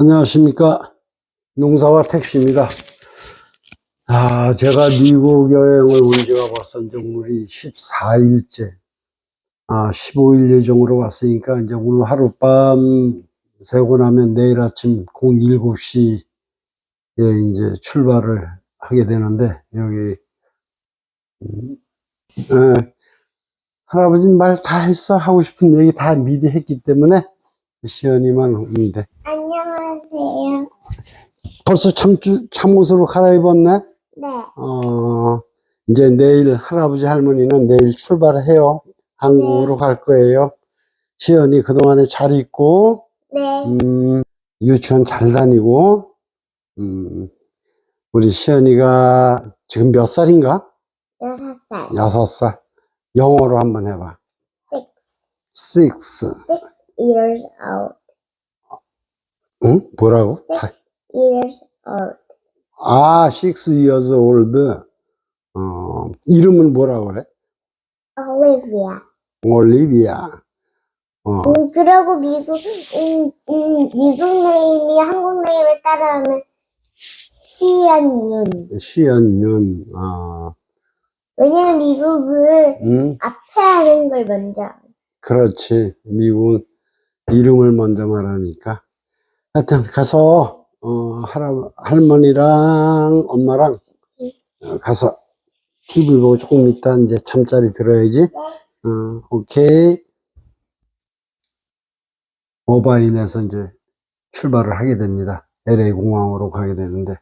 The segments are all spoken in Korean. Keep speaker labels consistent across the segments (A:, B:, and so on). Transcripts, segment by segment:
A: 안녕하십니까. 농사와 택시입니다. 아, 제가 미국 여행을 온 지가 벌써 이제 오늘이 14일째. 아, 15일 예정으로 왔으니까 이제 오늘 하룻밤 새고 나면 내일 아침 07시에 이제 출발을 하게 되는데, 여기, 음, 에, 할아버지는 말 다 했어. 하고 싶은 얘기 다 미리 했기 때문에 시연이만 돼. 벌써 참주, 참옷으로 갈아입었네?
B: 네.
A: 어, 이제 내일 할아버지 할머니는 내일 출발해요. 한국으로 갈 거예요. 시연이 그동안에 잘 있고,
B: 네.
A: 음, 유치원 잘 다니고, 음, 우리 시연이가 지금 몇 살인가?
B: 여섯 살.
A: 여섯 살. 영어로 한번 해봐.
B: Six
A: six.
B: years old.
A: 응? 뭐라고? 다-
B: Years old.
A: 아, six years old. 어, 이름은 뭐라고 그래?
B: Olivia.
A: 올리비아. 어,
B: 음, 그러고 미국, 음, 음, 미국 네임이 한국 네임을 따라하면 시연윤.
A: 시연윤. 아,
B: 왜냐면 미국은
A: 음,
B: 앞에 하는 걸 먼저.
A: 그렇지. 미국은 이름을 먼저 말하니까. 하여튼 가서 어, 할아, 할머니랑 엄마랑 어, 가서 TV 보고 조금 있다 이제 잠자리 들어야지. 어, 오케이. 모바일에서 이제 출발을 하게 됩니다. LA 공항으로 가게 되는데,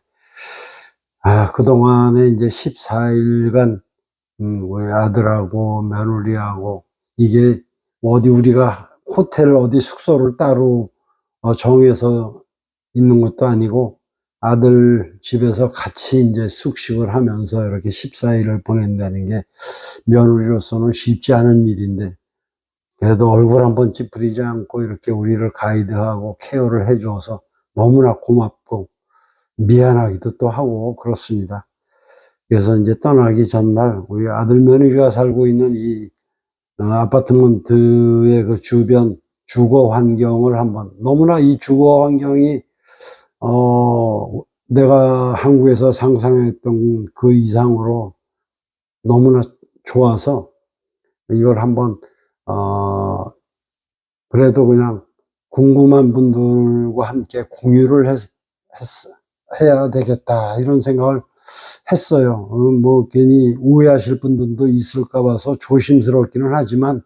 A: 아, 그동안에 이제 14일간, 음, 우리 아들하고 며느리하고, 이게 어디 우리가 호텔 어디 숙소를 따로 어, 정해서 있는 것도 아니고, 아들 집에서 같이 이제 숙식을 하면서 이렇게 14일을 보낸다는 게 며느리로서는 쉽지 않은 일인데, 그래도 얼굴 한번 찌푸리지 않고 이렇게 우리를 가이드하고 케어를 해줘서 너무나 고맙고 미안하기도 또 하고 그렇습니다. 그래서 이제 떠나기 전날 우리 아들 며느리가 살고 있는 이 어, 아파트먼트의 그 주변 주거 환경을 한번 너무나 이 주거 환경이 어 내가 한국에서 상상했던 그 이상으로 너무나 좋아서 이걸 한번 어, 그래도 그냥 궁금한 분들과 함께 공유를 했, 했- 해야 되겠다, 이런 생각을 했어요. 어, 뭐, 괜히 오해하실 분들도 있을까 봐서 조심스럽기는 하지만,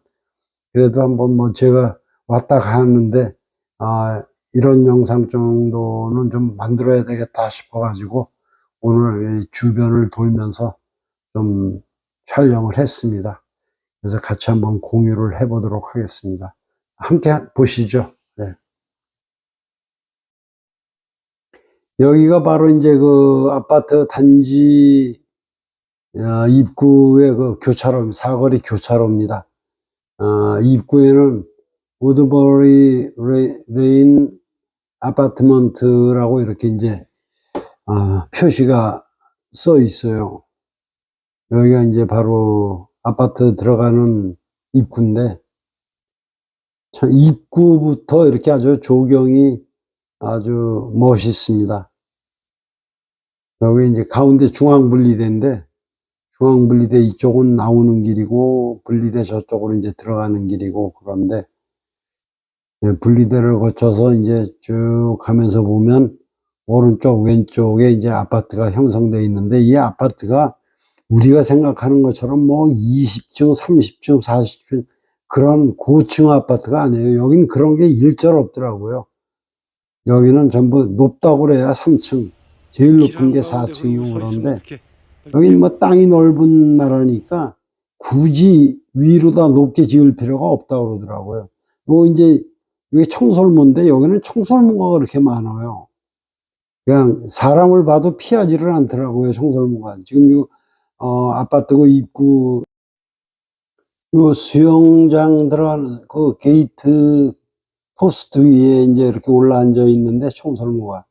A: 그래도 한번 뭐 제가 왔다 가는데, 아, 이런 영상 정도는 좀 만들어야 되겠다 싶어가지고, 오늘 이 주변을 돌면서 좀 촬영을 했습니다. 그래서 같이 한번 공유를 해보도록 하겠습니다. 함께 보시죠. 네. 여기가 바로 이제 그 아파트 단지 어, 입구의 그 교차로, 사거리 교차로입니다. 어, 입구에는 우드버리 레- 레인 아파트먼트라고 이렇게 이제 어, 표시가 써 있어요. 여기가 이제 바로 아파트 들어가는 입구인데, 참 입구부터 이렇게 아주 조경이 아주 멋있습니다. 여기 이제 가운데 중앙 분리대인데, 중앙 분리대 이쪽은 나오는 길이고, 분리대 저쪽으로 이제 들어가는 길이고, 그런데, 예, 분리대를 거쳐서 이제 쭉 가면서 보면, 오른쪽, 왼쪽에 이제 아파트가 형성되어 있는데, 이 아파트가 우리가 생각하는 것처럼 뭐 20층, 30층, 40층 그런 고층 아파트가 아니에요. 여긴 그런 게 일절 없더라고요. 여기는 전부 높다고 그래야 3층, 제일 높은 게 4층이고 그런데 여긴 뭐 땅이 넓은 나라니까 굳이 위로 다 높게 지을 필요가 없다고 그러더라고요. 뭐 이제 여기 청설모인데 여기는 청설모가 그렇게 많아요. 그냥 사람을 봐도 피하지를 않더라고요, 청설모가. 지금 요 어, 아파트고 입구, 요 수영장 들어가는 그 게이트 포스트 위에 이제 이렇게 올라앉아 있는데 청설모가.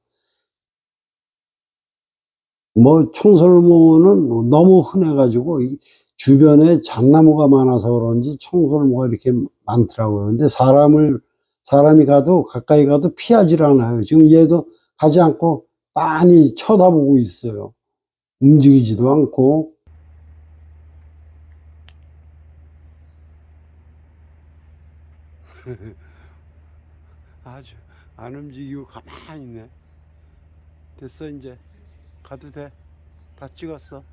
A: 뭐 청설모는 너무 흔해 가지고 이 주변에 잣나무가 많아서 그런지 청설모가 이렇게 많더라고요. 근데 사람을 사람이 가도 가까이 가도 피하질 않아요. 지금 얘도 가지 않고 빤히 쳐다보고 있어요. 움직이지도 않고. 아주 안 움직이고 가만히 있네. 됐어 이제 가도 돼. 다 찍었어.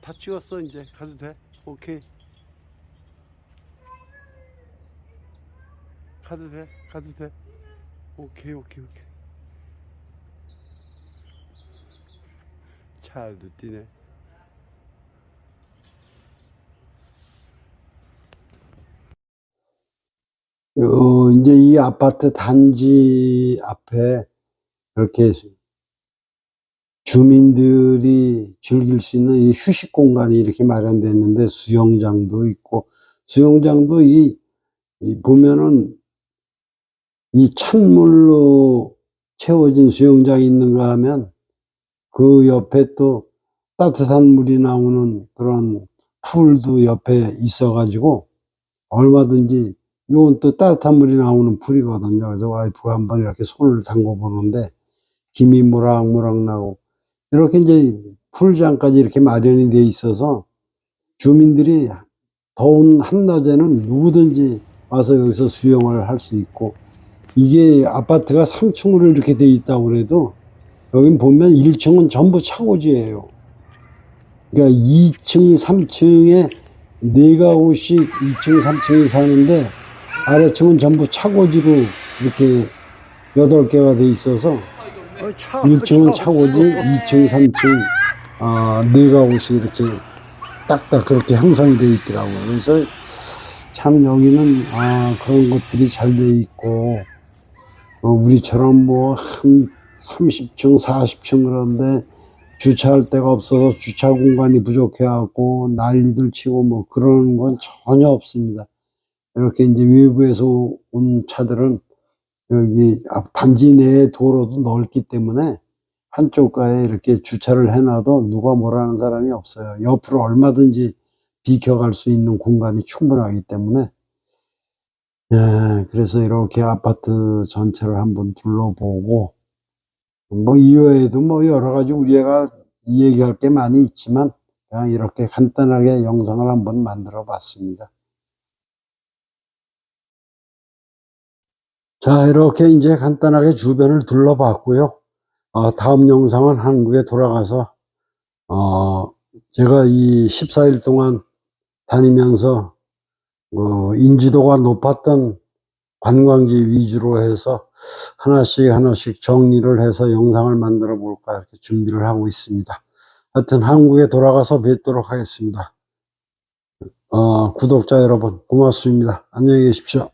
A: 다 찍었어 이제 가도 돼. 오케이. 가도 돼. 가도 돼. 오케이 오케이 오케이. 잘도 뛰네. 어, 이제 이 아파트 단지 앞에 이렇게 주민들이 즐길 수 있는 이 휴식 공간이 이렇게 마련됐는데 수영장도 있고 수영장도 이, 이 보면은 이 찬물로 채워진 수영장이 있는가 하면 그 옆에 또 따뜻한 물이 나오는 그런 풀도 옆에 있어 가지고 얼마든지 이건 또 따뜻한 물이 나오는 풀이거든요. 그래서 와이프가 한번 이렇게 손을 담궈 보는데 김이 모락모락 나고 이렇게 이제 풀장까지 이렇게 마련이 돼 있어서 주민들이 더운 한낮에는 누구든지 와서 여기서 수영을 할 수 있고 이게 아파트가 3층으로 이렇게 돼 있다고 그래도 여긴 보면 1층은 전부 차고지예요. 그러니까 2층, 3층에 네 가구씩 2층, 3층에 사는데 아래층은 전부 차고지로 이렇게 8개가 돼 있어서 1층은 차고지, 2층, 3층, 아, 네 가구씩 이렇게 딱딱 그렇게 형성이 돼 있더라고요. 그래서 참 여기는, 아, 그런 것들이 잘 돼 있고, 어, 우리처럼 뭐 한 30층, 40층 그런데 주차할 데가 없어서 주차 공간이 부족해갖고 난리들 치고 뭐 그런 건 전혀 없습니다. 이렇게 이제 외부에서 온 차들은 여기 앞 단지 내 도로도 넓기 때문에 한쪽 가에 이렇게 주차를 해놔도 누가 뭐라는 사람이 없어요. 옆으로 얼마든지 비켜갈 수 있는 공간이 충분하기 때문에 예, 그래서 이렇게 아파트 전체를 한번 둘러보고 뭐 이외에도 뭐 여러 가지 우리가 얘기할 게 많이 있지만 그냥 이렇게 간단하게 영상을 한번 만들어 봤습니다. 자, 이렇게 이제 간단하게 주변을 둘러봤고요. 어, 다음 영상은 한국에 돌아가서, 어, 제가 이 14일 동안 다니면서, 어, 인지도가 높았던 관광지 위주로 해서 하나씩 하나씩 정리를 해서 영상을 만들어 볼까 이렇게 준비를 하고 있습니다. 하여튼 한국에 돌아가서 뵙도록 하겠습니다. 어, 구독자 여러분, 고맙습니다. 안녕히 계십시오.